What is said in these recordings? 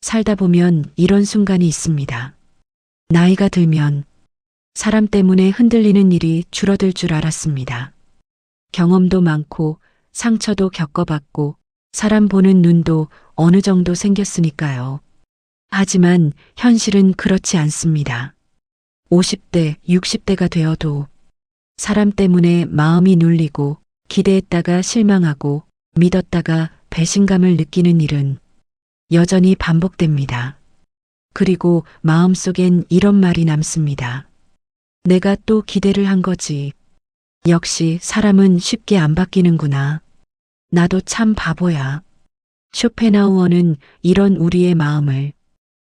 살다 보면 이런 순간이 있습니다. 나이가 들면 사람 때문에 흔들리는 일이 줄어들 줄 알았습니다. 경험도 많고 상처도 겪어봤고 사람 보는 눈도 어느 정도 생겼으니까요. 하지만 현실은 그렇지 않습니다. 50대, 60대가 되어도 사람 때문에 마음이 눌리고 기대했다가 실망하고 믿었다가 배신감을 느끼는 일은 여전히 반복됩니다. 그리고 마음속엔 이런 말이 남습니다. 내가 또 기대를 한 거지. 역시 사람은 쉽게 안 바뀌는구나. 나도 참 바보야. 쇼펜하우어는 이런 우리의 마음을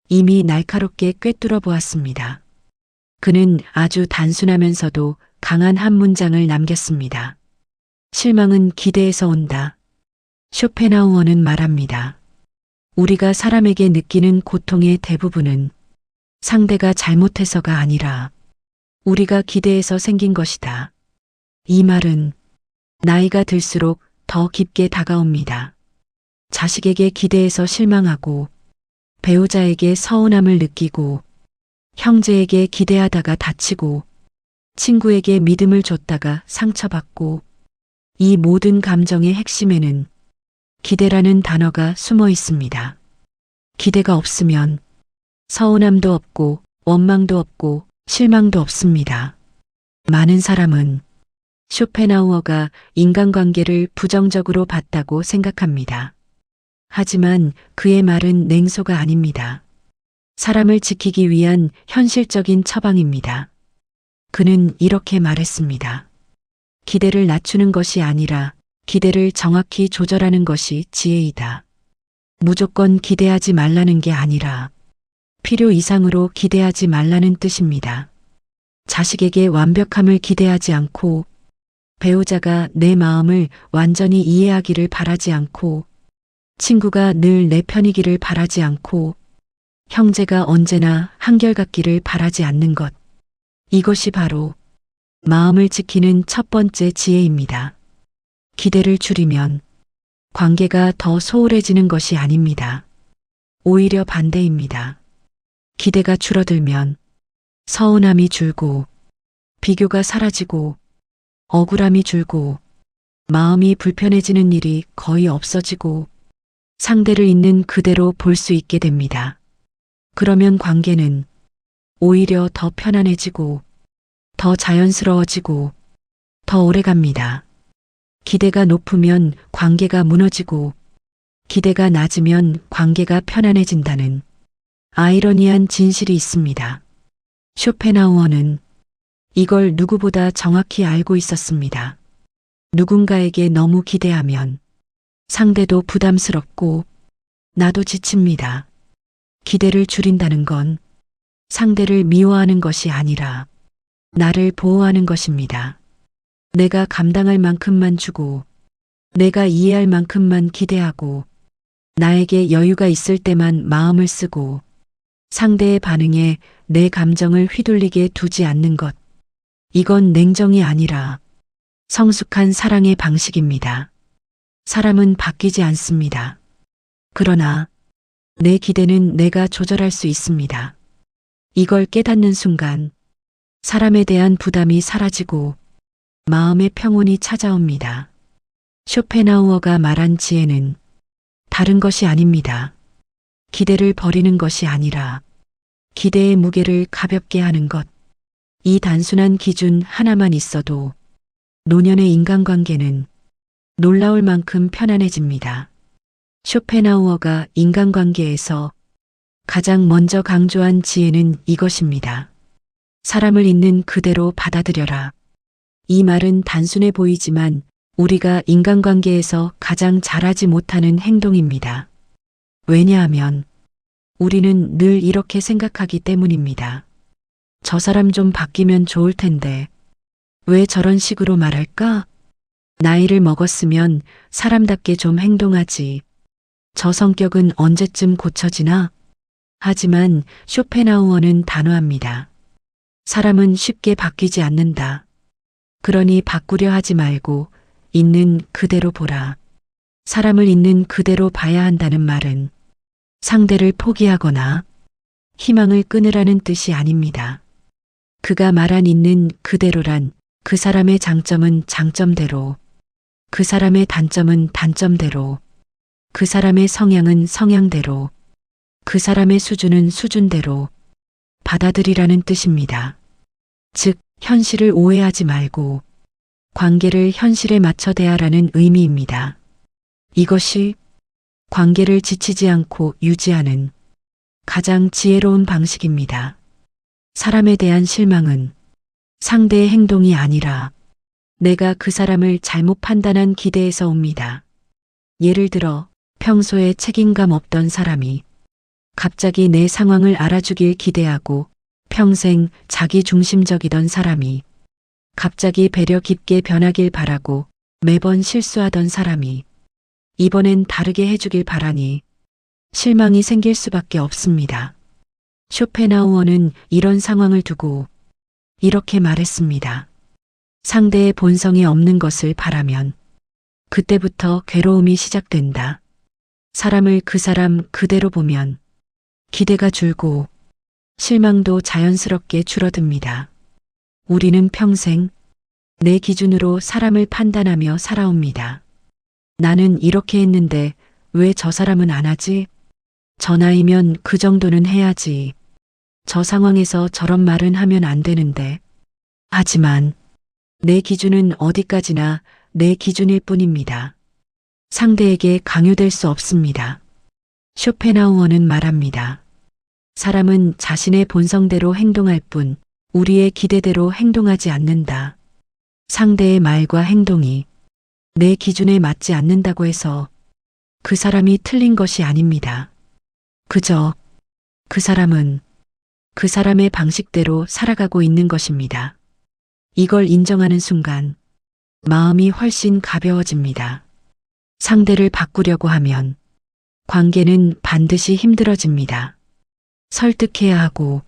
이미 날카롭게 꿰뚫어 보았습니다. 그는 아주 단순하면서도 강한 한 문장을 남겼습니다. 실망은 기대에서 온다. 쇼펜하우어는 말합니다. 우리가 사람에게 느끼는 고통의 대부분은 상대가 잘못해서가 아니라 우리가 기대해서 생긴 것이다. 이 말은 나이가 들수록 더 깊게 다가옵니다. 자식에게 기대해서 실망하고 배우자에게 서운함을 느끼고 형제에게 기대하다가 다치고 친구에게 믿음을 줬다가 상처받고 이 모든 감정의 핵심에는 기대라는 단어가 숨어 있습니다. 기대가 없으면 서운함도 없고 원망도 없고 실망도 없습니다. 많은 사람은 쇼펜하우어가 인간관계를 부정적으로 봤다고 생각합니다. 하지만 그의 말은 냉소가 아닙니다. 사람을 지키기 위한 현실적인 처방입니다. 그는 이렇게 말했습니다. 기대를 낮추는 것이 아니라 기대를 정확히 조절하는 것이 지혜이다. 무조건 기대하지 말라는 게 아니라 필요 이상으로 기대하지 말라는 뜻입니다. 자식에게 완벽함을 기대하지 않고 배우자가 내 마음을 완전히 이해하기를 바라지 않고 친구가 늘 내 편이기를 바라지 않고 형제가 언제나 한결같기를 바라지 않는 것. 이것이 바로 마음을 지키는 첫 번째 지혜입니다. 기대를 줄이면 관계가 더 소홀해지는 것이 아닙니다. 오히려 반대입니다. 기대가 줄어들면 서운함이 줄고 비교가 사라지고 억울함이 줄고 마음이 불편해지는 일이 거의 없어지고 상대를 있는 그대로 볼 수 있게 됩니다. 그러면 관계는 오히려 더 편안해지고 더 자연스러워지고 더 오래 갑니다. 기대가 높으면 관계가 무너지고 기대가 낮으면 관계가 편안해진다는 아이러니한 진실이 있습니다. 쇼펜하우어는 이걸 누구보다 정확히 알고 있었습니다. 누군가에게 너무 기대하면 상대도 부담스럽고 나도 지칩니다. 기대를 줄인다는 건 상대를 미워하는 것이 아니라 나를 보호하는 것입니다. 내가 감당할 만큼만 주고 내가 이해할 만큼만 기대하고 나에게 여유가 있을 때만 마음을 쓰고 상대의 반응에 내 감정을 휘둘리게 두지 않는 것. 이건 냉정이 아니라 성숙한 사랑의 방식입니다. 사람은 바뀌지 않습니다. 그러나 내 기대는 내가 조절할 수 있습니다. 이걸 깨닫는 순간 사람에 대한 부담이 사라지고 마음의 평온이 찾아옵니다. 쇼펜하우어가 말한 지혜는 다른 것이 아닙니다. 기대를 버리는 것이 아니라 기대의 무게를 가볍게 하는 것. 이 단순한 기준 하나만 있어도 노년의 인간관계는 놀라울 만큼 편안해집니다. 쇼펜하우어가 인간관계에서 가장 먼저 강조한 지혜는 이것입니다. 사람을 있는 그대로 받아들여라. 이 말은 단순해 보이지만 우리가 인간관계에서 가장 잘하지 못하는 행동입니다. 왜냐하면 우리는 늘 이렇게 생각하기 때문입니다. 저 사람 좀 바뀌면 좋을 텐데 왜 저런 식으로 말할까? 나이를 먹었으면 사람답게 좀 행동하지. 저 성격은 언제쯤 고쳐지나? 하지만 쇼펜하우어는 단호합니다. 사람은 쉽게 바뀌지 않는다. 그러니 바꾸려 하지 말고 있는 그대로 보라. 사람을 있는 그대로 봐야 한다는 말은 상대를 포기하거나 희망을 끊으라는 뜻이 아닙니다. 그가 말한 있는 그대로란 그 사람의 장점은 장점대로, 그 사람의 단점은 단점대로, 그 사람의 성향은 성향대로, 그 사람의 수준은 수준대로 받아들이라는 뜻입니다. 즉, 현실을 오해하지 말고 관계를 현실에 맞춰 대하라는 의미입니다. 이것이 관계를 지치지 않고 유지하는 가장 지혜로운 방식입니다. 사람에 대한 실망은 상대의 행동이 아니라 내가 그 사람을 잘못 판단한 기대에서 옵니다. 예를 들어 평소에 책임감 없던 사람이 갑자기 내 상황을 알아주길 기대하고 평생 자기 중심적이던 사람이 갑자기 배려 깊게 변하길 바라고 매번 실수하던 사람이 이번엔 다르게 해주길 바라니 실망이 생길 수밖에 없습니다. 쇼펜하우어는 이런 상황을 두고 이렇게 말했습니다. 상대의 본성이 없는 것을 바라면 그때부터 괴로움이 시작된다. 사람을 그 사람 그대로 보면 기대가 줄고 실망도 자연스럽게 줄어듭니다. 우리는 평생 내 기준으로 사람을 판단하며 살아옵니다. 나는 이렇게 했는데 왜 저 사람은 안 하지? 저 나이면 그 정도는 해야지. 저 상황에서 저런 말은 하면 안 되는데. 하지만 내 기준은 어디까지나 내 기준일 뿐입니다. 상대에게 강요될 수 없습니다. 쇼펜하우어는 말합니다. 사람은 자신의 본성대로 행동할 뿐 우리의 기대대로 행동하지 않는다. 상대의 말과 행동이 내 기준에 맞지 않는다고 해서 그 사람이 틀린 것이 아닙니다. 그저 그 사람은 그 사람의 방식대로 살아가고 있는 것입니다. 이걸 인정하는 순간 마음이 훨씬 가벼워집니다. 상대를 바꾸려고 하면 관계는 반드시 힘들어집니다. 설득해야 하고,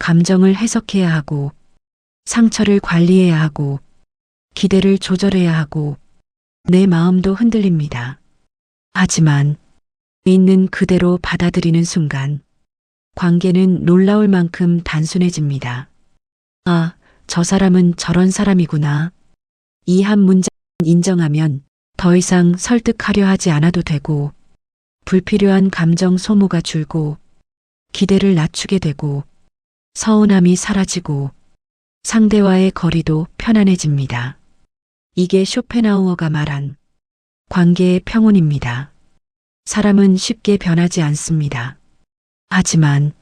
감정을 해석해야 하고, 상처를 관리해야 하고, 기대를 조절해야 하고, 내 마음도 흔들립니다. 하지만 있는 그대로 받아들이는 순간 관계는 놀라울 만큼 단순해집니다. 아, 저 사람은 저런 사람이구나. 이 한 문장 인정하면 더 이상 설득하려 하지 않아도 되고 불필요한 감정 소모가 줄고 기대를 낮추게 되고 서운함이 사라지고 상대와의 거리도 편안해집니다. 이게 쇼펜하우어가 말한 관계의 평온입니다. 사람은 쉽게 변하지 않습니다. 하지만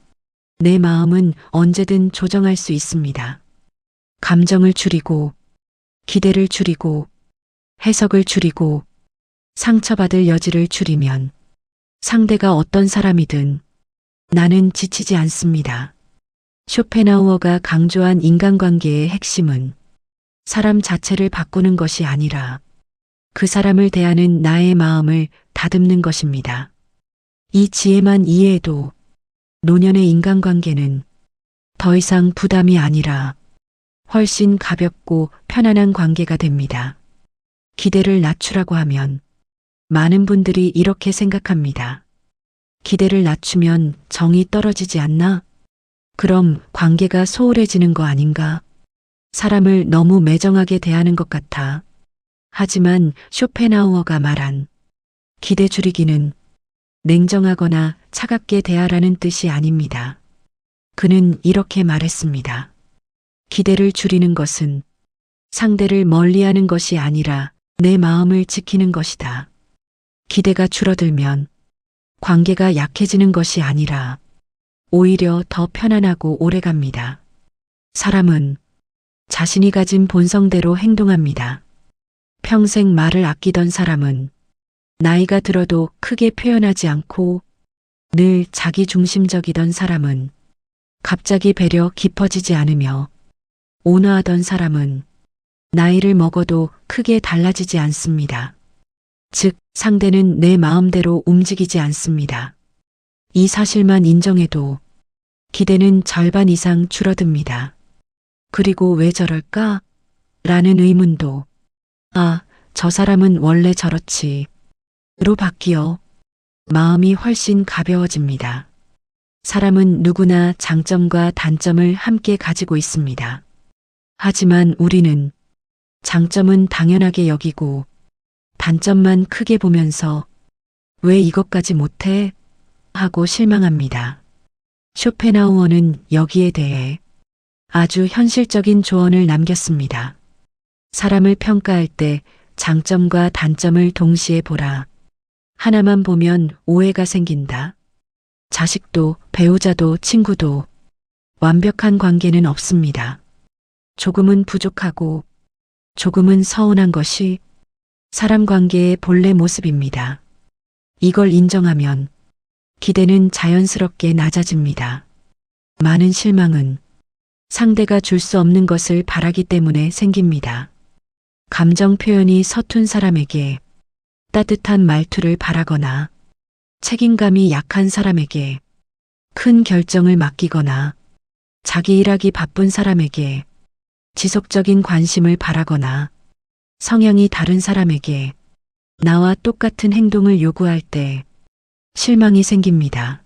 내 마음은 언제든 조정할 수 있습니다. 감정을 줄이고, 기대를 줄이고, 해석을 줄이고, 상처받을 여지를 줄이면 상대가 어떤 사람이든 나는 지치지 않습니다. 쇼펜하우어가 강조한 인간관계의 핵심은 사람 자체를 바꾸는 것이 아니라 그 사람을 대하는 나의 마음을 다듬는 것입니다. 이 지혜만 이해해도 노년의 인간관계는 더 이상 부담이 아니라 훨씬 가볍고 편안한 관계가 됩니다. 기대를 낮추라고 하면 많은 분들이 이렇게 생각합니다. 기대를 낮추면 정이 떨어지지 않나? 그럼 관계가 소홀해지는 거 아닌가? 사람을 너무 매정하게 대하는 것 같아. 하지만 쇼펜하우어가 말한 기대 줄이기는 냉정하거나 차갑게 대하라는 뜻이 아닙니다. 그는 이렇게 말했습니다. 기대를 줄이는 것은 상대를 멀리하는 것이 아니라 내 마음을 지키는 것이다. 기대가 줄어들면 관계가 약해지는 것이 아니라 오히려 더 편안하고 오래갑니다. 사람은 자신이 가진 본성대로 행동합니다. 평생 말을 아끼던 사람은 나이가 들어도 크게 표현하지 않고 늘 자기 중심적이던 사람은 갑자기 배려 깊어지지 않으며 온화하던 사람은 나이를 먹어도 크게 달라지지 않습니다. 즉, 상대는 내 마음대로 움직이지 않습니다. 이 사실만 인정해도 기대는 절반 이상 줄어듭니다. 그리고 왜 저럴까? 라는 의문도, 아, 저 사람은 원래 저렇지. 로 바뀌어 마음이 훨씬 가벼워집니다. 사람은 누구나 장점과 단점을 함께 가지고 있습니다. 하지만 우리는 장점은 당연하게 여기고 단점만 크게 보면서 왜 이것까지 못해? 하고 실망합니다. 쇼펜하우어는 여기에 대해 아주 현실적인 조언을 남겼습니다. 사람을 평가할 때 장점과 단점을 동시에 보라. 하나만 보면 오해가 생긴다. 자식도 배우자도 친구도 완벽한 관계는 없습니다. 조금은 부족하고 조금은 서운한 것이 사람 관계의 본래 모습입니다. 이걸 인정하면 기대는 자연스럽게 낮아집니다. 많은 실망은 상대가 줄 수 없는 것을 바라기 때문에 생깁니다. 감정 표현이 서툰 사람에게 따뜻한 말투를 바라거나 책임감이 약한 사람에게 큰 결정을 맡기거나 자기 일하기 바쁜 사람에게 지속적인 관심을 바라거나 성향이 다른 사람에게 나와 똑같은 행동을 요구할 때 실망이 생깁니다.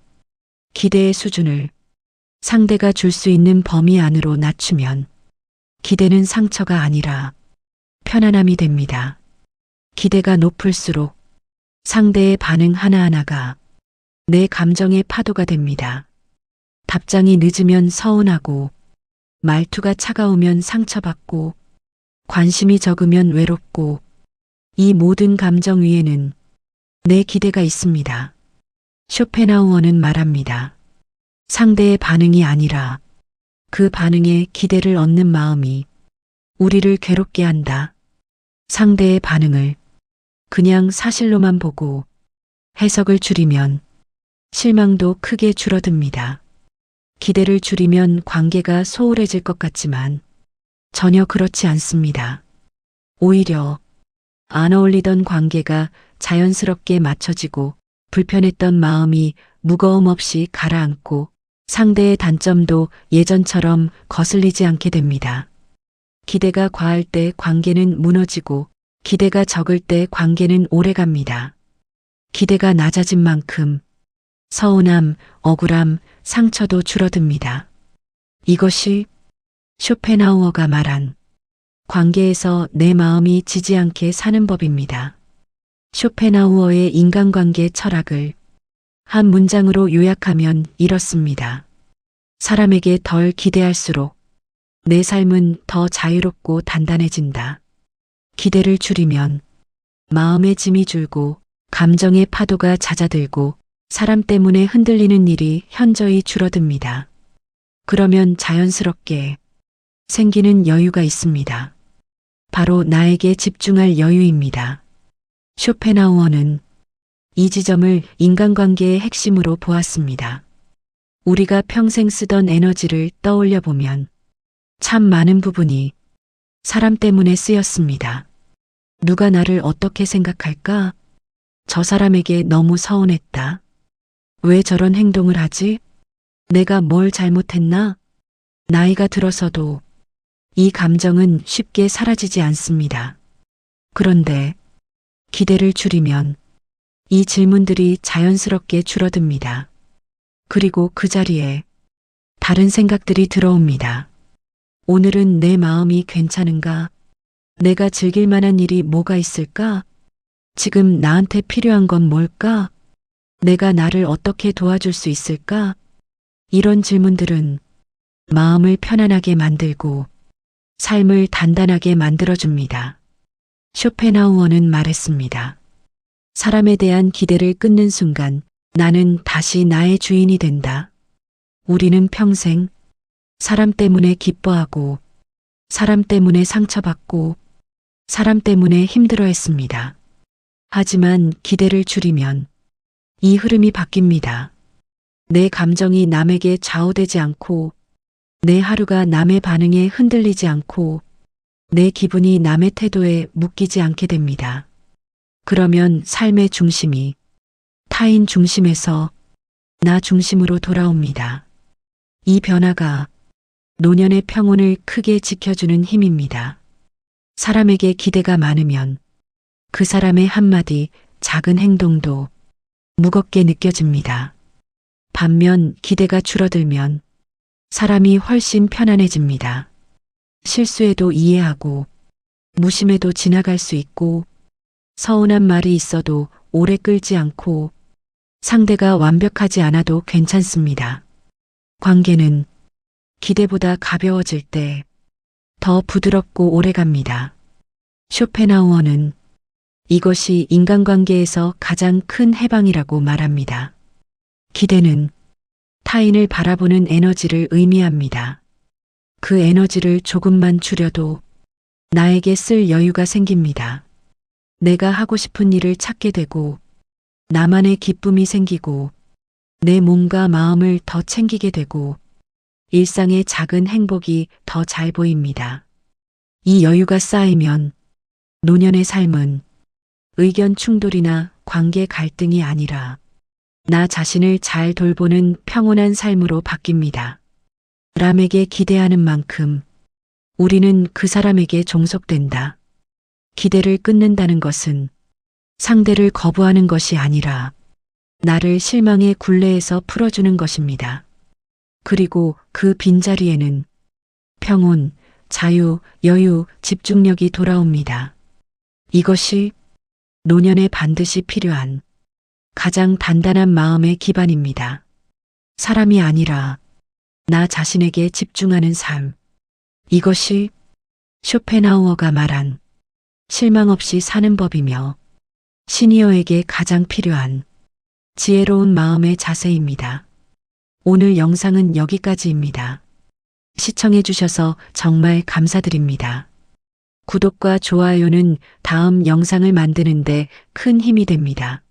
기대의 수준을 상대가 줄 수 있는 범위 안으로 낮추면 기대는 상처가 아니라 편안함이 됩니다. 기대가 높을수록 상대의 반응 하나하나가 내 감정의 파도가 됩니다. 답장이 늦으면 서운하고 말투가 차가우면 상처받고 관심이 적으면 외롭고 이 모든 감정 위에는 내 기대가 있습니다. 쇼펜하우어는 말합니다. 상대의 반응이 아니라 그 반응에 기대를 얻는 마음이 우리를 괴롭게 한다. 상대의 반응을 그냥 사실로만 보고 해석을 줄이면 실망도 크게 줄어듭니다. 기대를 줄이면 관계가 소홀해질 것 같지만 전혀 그렇지 않습니다. 오히려 안 어울리던 관계가 자연스럽게 맞춰지고 불편했던 마음이 무거움 없이 가라앉고 상대의 단점도 예전처럼 거슬리지 않게 됩니다. 기대가 과할 때 관계는 무너지고 기대가 적을 때 관계는 오래갑니다. 기대가 낮아진 만큼 서운함, 억울함, 상처도 줄어듭니다. 이것이 쇼펜하우어가 말한 관계에서 내 마음이 지지 않게 사는 법입니다. 쇼펜하우어의 인간관계 철학을 한 문장으로 요약하면 이렇습니다. 사람에게 덜 기대할수록 내 삶은 더 자유롭고 단단해진다. 기대를 줄이면 마음의 짐이 줄고 감정의 파도가 잦아들고 사람 때문에 흔들리는 일이 현저히 줄어듭니다. 그러면 자연스럽게 생기는 여유가 있습니다. 바로 나에게 집중할 여유입니다. 쇼펜하우어는 이 지점을 인간관계의 핵심으로 보았습니다. 우리가 평생 쓰던 에너지를 떠올려 보면 참 많은 부분이 사람 때문에 쓰였습니다. 누가 나를 어떻게 생각할까? 저 사람에게 너무 서운했다. 왜 저런 행동을 하지? 내가 뭘 잘못했나? 나이가 들어서도 이 감정은 쉽게 사라지지 않습니다. 그런데 기대를 줄이면 이 질문들이 자연스럽게 줄어듭니다. 그리고 그 자리에 다른 생각들이 들어옵니다. 오늘은 내 마음이 괜찮은가? 내가 즐길 만한 일이 뭐가 있을까? 지금 나한테 필요한 건 뭘까? 내가 나를 어떻게 도와줄 수 있을까? 이런 질문들은 마음을 편안하게 만들고 삶을 단단하게 만들어줍니다. 쇼펜하우어는 말했습니다. 사람에 대한 기대를 끊는 순간 나는 다시 나의 주인이 된다. 우리는 평생 사람 때문에 기뻐하고 사람 때문에 상처받고 사람 때문에 힘들어 했습니다. 하지만 기대를 줄이면 이 흐름이 바뀝니다. 내 감정이 남에게 좌우되지 않고 내 하루가 남의 반응에 흔들리지 않고 내 기분이 남의 태도에 묶이지 않게 됩니다. 그러면 삶의 중심이 타인 중심에서 나 중심으로 돌아옵니다. 이 변화가 노년의 평온을 크게 지켜주는 힘입니다. 사람에게 기대가 많으면 그 사람의 한마디 작은 행동도 무겁게 느껴집니다. 반면 기대가 줄어들면 사람이 훨씬 편안해집니다. 실수해도 이해하고 무심해도 지나갈 수 있고 서운한 말이 있어도 오래 끌지 않고 상대가 완벽하지 않아도 괜찮습니다. 관계는 기대보다 가벼워질 때 더 부드럽고 오래 갑니다. 쇼펜하우어는 이것이 인간관계에서 가장 큰 해방이라고 말합니다. 기대는 타인을 바라보는 에너지를 의미합니다. 그 에너지를 조금만 줄여도 나에게 쓸 여유가 생깁니다. 내가 하고 싶은 일을 찾게 되고 나만의 기쁨이 생기고 내 몸과 마음을 더 챙기게 되고 일상의 작은 행복이 더 잘 보입니다. 이 여유가 쌓이면 노년의 삶은 의견 충돌이나 관계 갈등이 아니라 나 자신을 잘 돌보는 평온한 삶으로 바뀝니다. 사람에게 기대하는 만큼 우리는 그 사람에게 종속된다. 기대를 끊는다는 것은 상대를 거부하는 것이 아니라 나를 실망의 굴레에서 풀어주는 것입니다. 그리고 그 빈자리에는 평온, 자유, 여유, 집중력이 돌아옵니다. 이것이 노년에 반드시 필요한 가장 단단한 마음의 기반입니다. 사람이 아니라 나 자신에게 집중하는 삶. 이것이 쇼펜하우어가 말한 실망 없이 사는 법이며 시니어에게 가장 필요한 지혜로운 마음의 자세입니다. 오늘 영상은 여기까지입니다. 시청해 주셔서 정말 감사드립니다. 구독과 좋아요는 다음 영상을 만드는데 큰 힘이 됩니다.